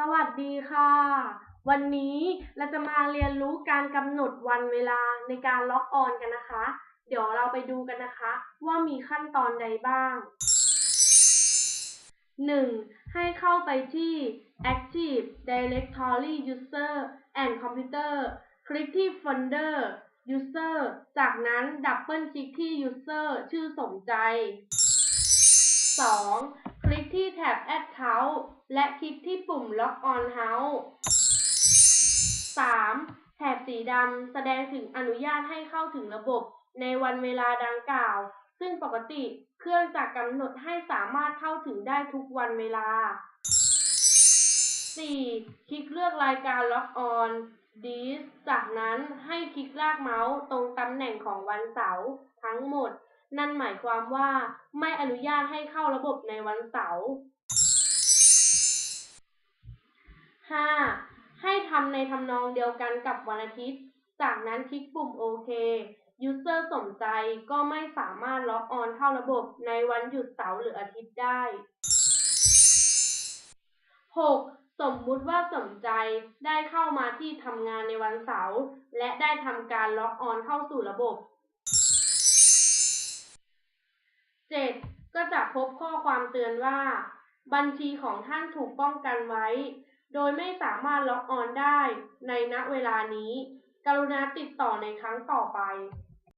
สวัสดีค่ะ วันนี้เราจะมาเรียนรู้การกำหนดวันเวลาในการล็อกออนกันนะคะ เดี๋ยวเราไปดูกันนะคะ ว่ามีขั้นตอนใดบ้าง 1. ให้เข้าไปที่ Active Directory User and Computer คลิกที่ Folder User จากนั้นดับเบิลคลิกที่ User ชื่อสมใจ 2. ที่แท็บ Account และคลิกที่ปุ่ม Log on House 3. แถบสีดำแสดงถึงอนุญาตให้เข้าถึงระบบในวันเวลาดังกล่าว ซึ่งปกติเครื่องจะกำหนดให้สามารถเข้าถึงได้ทุกวันเวลา 4. คลิกเลือกรายการ Log on This จากนั้นให้คลิกลากเมาส์ตรงตำแหน่งของวันเสาร์ทั้งหมด นั่นหมายความว่าไม่อนุญาตให้เข้าระบบในวันเสาร์ 5. ให้ทำในทำนองเดียวกันกับวันอาทิตย์ จากนั้นคลิกปุ่มโอเค ยูเซอร์สนใจก็ไม่สามารถล็อกออนเข้าระบบในวันหยุดเสาร์หรืออาทิตย์ได้ 6. สมมุติว่าสนใจได้เข้ามาที่ทำงานในวันเสาร์และได้ทำการล็อกออนเข้าสู่ระบบ 7. ก็จะพบข้อความเตือนว่า บัญชีของท่านถูกป้องกันไว้ โดยไม่สามารถล็อกออนได้ในณเวลานี้ กรุณาติดต่อในครั้งต่อไป